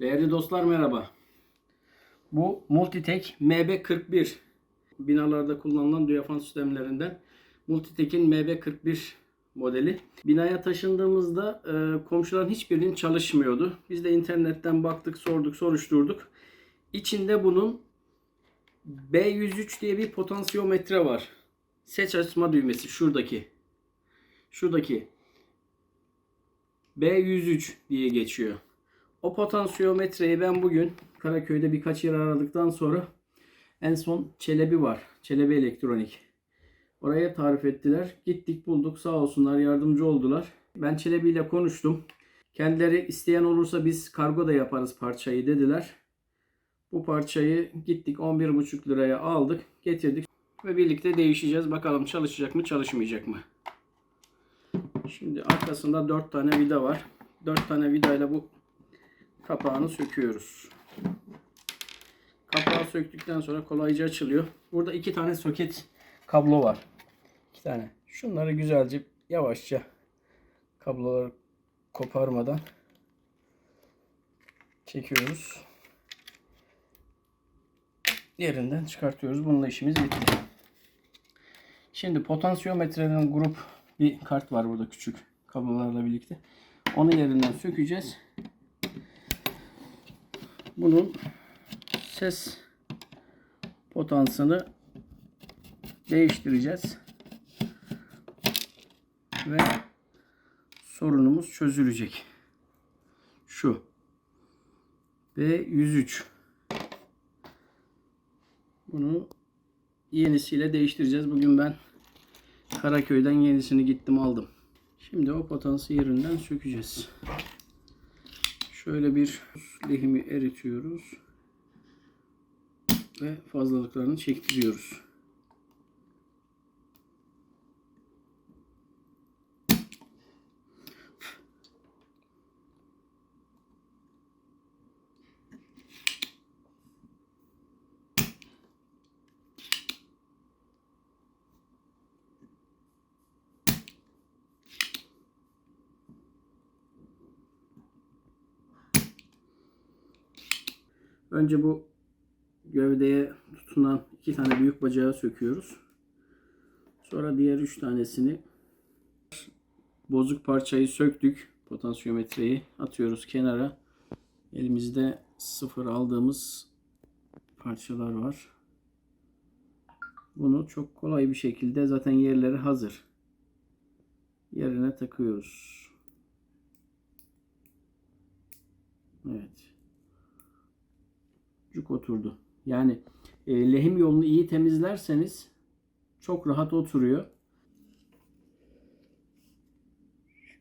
Değerli dostlar merhaba. Bu Multitek MB41 binalarda kullanılan diyafan sistemlerinden Multitek'in MB41 modeli. Binaya taşındığımızda e, komşuların hiçbirinin çalışmıyordu. Biz de internetten baktık, sorduk, soruşturduk. İçinde bunun B103 diye bir potansiyometre var. Seç açma düğmesi şuradaki. Şuradaki. B103 diye geçiyor. O potansiyometreyi ben bugün Karaköy'de birkaç yer aradıktan sonra en son Çelebi var. Çelebi Elektronik. Oraya tarif ettiler. Gittik bulduk sağ olsunlar yardımcı oldular. Ben Çelebi ile konuştum. Kendileri isteyen olursa biz kargo da yaparız parçayı dediler. Bu parçayı gittik 11,5 liraya aldık getirdik ve birlikte değişeceğiz. Bakalım çalışacak mı çalışmayacak mı? Şimdi arkasında 4 tane vida var. 4 tane vidayla bu kapağını söküyoruz. Kapağı söktükten sonra kolayca açılıyor. Burada iki tane soket kablo var. İki tane. Şunları güzelce yavaşça kabloları koparmadan çekiyoruz. Yerinden çıkartıyoruz. Bununla işimiz bitti. Şimdi potansiyometreden grup bir kart var burada küçük kablolarla birlikte. Onu yerinden sökeceğiz. Bunun ses potansını değiştireceğiz. Ve sorunumuz çözülecek. Şu. B103. Bunu yenisiyle değiştireceğiz. Bugün ben Karaköy'den yenisini gittim aldım. Şimdi o potansı yerinden sökeceğiz. Şöyle bir lehimi eritiyoruz. Ve fazlalıklarını çektiriyoruz. Önce bu gövdeye tutunan iki tane büyük bacağı söküyoruz. Sonra diğer üç tanesini bozuk parçayı söktük. Potansiyometreyi atıyoruz kenara. Elimizde sıfır aldığımız parçalar var. Bunu çok kolay bir şekilde zaten yerleri hazır. Yerine takıyoruz. Evet cuk oturdu. Yani e, lehim yolunu iyi temizlerseniz çok rahat oturuyor.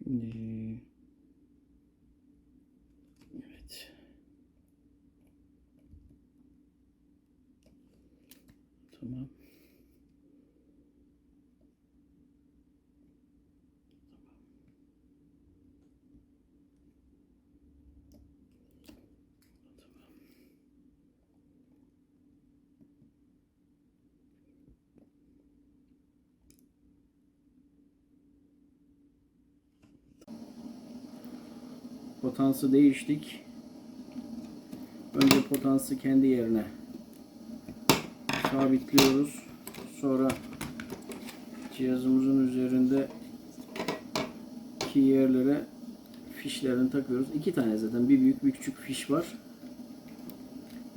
Şimdi evet. Tamam. Potansı değiştik. Önce potansı kendi yerine sabitliyoruz. Sonra cihazımızın üzerinde iki yerlere fişlerini takıyoruz. İki tane zaten. Bir büyük bir küçük fiş var.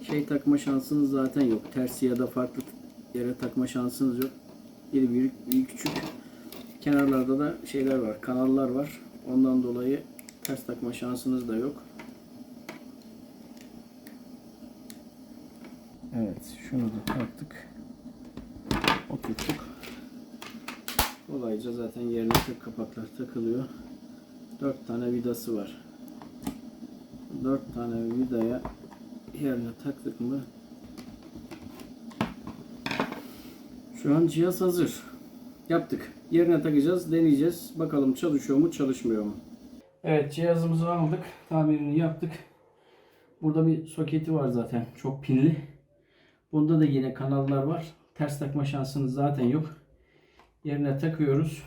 Şey takma şansınız zaten yok. Tersi ya da farklı yere takma şansınız yok. Biri büyük, biri küçük. Kenarlarda da şeyler var. Kanallar var. Ondan dolayı ters takma şansınız da yok. Evet, şunu da taktık. Oturttuk. Kolayca zaten yerine tek kapaklar takılıyor. 4 tane vidası var. 4 tane vidaya yerine taktık mı şu an cihaz hazır. Yaptık. Yerine takacağız, deneyeceğiz. Bakalım çalışıyor mu, çalışmıyor mu? Evet cihazımızı aldık. Tamirini yaptık. Burada bir soketi var zaten. Çok pinli. Bunda da yine kanallar var. Ters takma şansınız zaten yok. Yerine takıyoruz.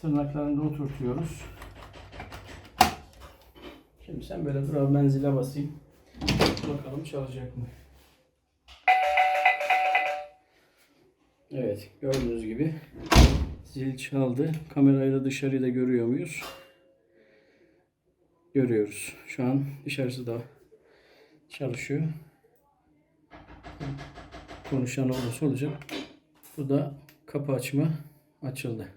Tırnaklarını oturtuyoruz. Şimdi sen böyle dur abi ben zile basayım. Bakalım çalacak mı? Evet gördüğünüz gibi zil çaldı. Kamerayla dışarıyı da görüyor muyuz? Görüyoruz. Şu an dışarısı da çalışıyor. Konuşan olursa olacak. Bu da kapı açma açıldı.